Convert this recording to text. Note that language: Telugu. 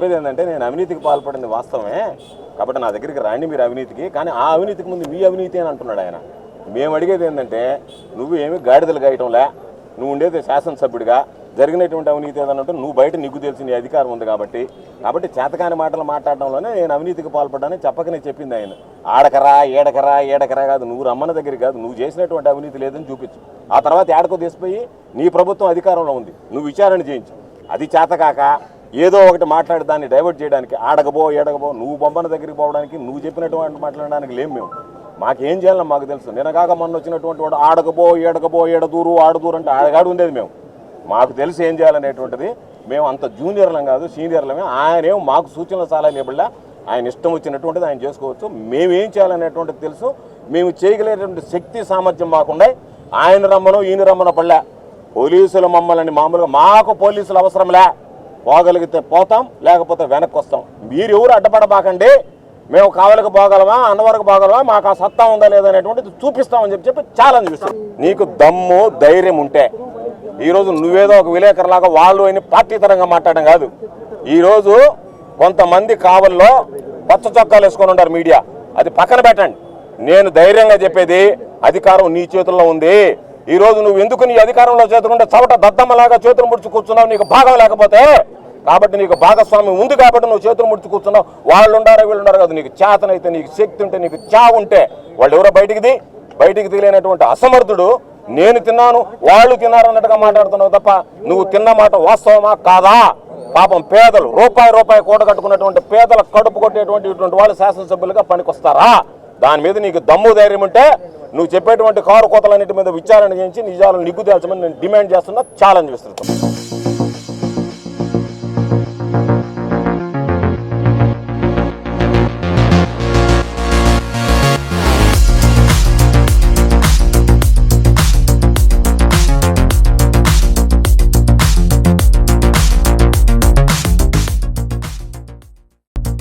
చెప్పేది ఏంటంటే నేను అవినీతికి పాల్పడింది వాస్తవమే. కాబట్టి నా దగ్గరికి రాండి మీరు అవినీతికి. కానీ ఆ అవినీతికి ముందు మీ అవినీతి అని అంటున్నాడు ఆయన. మేము అడిగేది ఏంటంటే నువ్వు ఏమి గాడిదలు గాయటంలే. నువ్వు ఉండేది శాసనసభ్యుడిగా. జరిగినటువంటి అవినీతి ఏదైనా ఉంటే నువ్వు బయట నీకు తెలిసిన నీ అధికారం ఉంది కాబట్టి. కాబట్టి చేతకాని మాటలు మాట్లాడడంలోనే నేను అవినీతికి పాల్పడ్డానని చెప్పకనే చెప్పింది ఆయన. ఆడకరా ఏడకరా ఏడకరా కాదు. నువ్వు రమ్మన్న దగ్గర కాదు. నువ్వు చేసినటువంటి అవినీతి లేదని చూపించు. ఆ తర్వాత ఏడకో తీసిపోయి నీ ప్రభుత్వం అధికారంలో ఉంది. నువ్వు విచారణ చేయించు. అది చేతకాక ఏదో ఒకటి మాట్లాడి దాన్ని డైవర్ట్ చేయడానికి ఆడకబో ఏడకబో నువ్వు బొమ్మన దగ్గరికి పోవడానికి నువ్వు చెప్పినటువంటి మాట్లాడడానికి లేం మేము. మాకేం చేయాలని మాకు తెలుసు. నినగాక మొన్న వచ్చినటువంటి వాడు ఆడకబో ఏడకబో ఏడదూరు ఆడదూరు అంటే ఆడగాడు ఉండేది మేము. మాకు తెలిసి ఏం చేయాలనేటువంటిది మేము అంత జూనియర్లం కాదు సీనియర్లమే. ఆయనేం మాకు సూచనలు చాలా లేబుల్లా ఆయన ఇష్టం వచ్చినటువంటిది ఆయన చేసుకోవచ్చు. మేమేం చేయాలనేటువంటిది తెలుసు. మేము చేయగలిగేటువంటి శక్తి సామర్థ్యం మాకుండా ఆయన రమ్మను ఈయన రమ్మను పడలే. పోలీసులు మమ్మల్ని మామూలుగా మాకు పోలీసులు అవసరంలే పోగలిగితే పోతాం లేకపోతే వెనక్కి వస్తాం మీరు ఎవరు అడ్డపడబాకండి. మేము కావలికి పోగలమా అన్నవరకు పోగలమా మాకు ఆ సత్తా ఉందా లేదా అనేటువంటిది చూపిస్తామని చెప్పి చెప్పి ఛాలెంజ్ ఇస్తాం నీకు దమ్ము ధైర్యం ఉంటే. ఈరోజు నువ్వేదో ఒక విలేకరులాగా వాళ్ళు అని పార్టీ తరంగా మాట్లాడడం కాదు. ఈరోజు కొంతమంది కావల్లో పచ్చ చొక్కాలు వేసుకొని ఉంటారు మీడియా. అది పక్కన పెట్టండి. నేను ధైర్యంగా చెప్పేది అధికారం నీ చేతుల్లో ఉంది. ఈ రోజు నువ్వు ఎందుకు నీ అధికారంలో చేతులుంటే చవట దద్దమ్మలాగా చేతులు ముడుచు కూర్చున్నావు? నీకు భాగం లేకపోతే? కాబట్టి నీకు భాగస్వామ్యం ఉంది కాబట్టి నువ్వు చేతులు ముడుచు కూర్చున్నావు. వాళ్ళు ఉండారా వీళ్ళు ఉండారు కదా. నీకు చేతనైతే నీకు శక్తి ఉంటే నీకు చా ఉంటే వాళ్ళు ఎవరో బయటికి ది బయటికి తీయలేనటువంటి అసమర్థుడు నేను తిన్నాను వాళ్ళు తిన్నారన్నట్టుగా మాట్లాడుతున్నావు తప్ప నువ్వు తిన్న మాట వాస్తవమా కాదా? పాపం పేదలు రూపాయి రూపాయి కూడగట్టుకున్నటువంటి పేదల కడుపు కొట్టేటువంటి ఇటువంటి వాళ్ళు శాసనసభ్యులుగా పనికొస్తారా? దాని మీద నీకు దమ్ము ధైర్యం ఉంటే నువ్వు చెప్పేటువంటి కారు కోతలన్నిటి మీద విచారణ చేయించి నిజాలను నిగ్గు తేల్చమని నేను డిమాండ్ చేస్తున్నా ఛాలెంజ్ విస్తున్నాను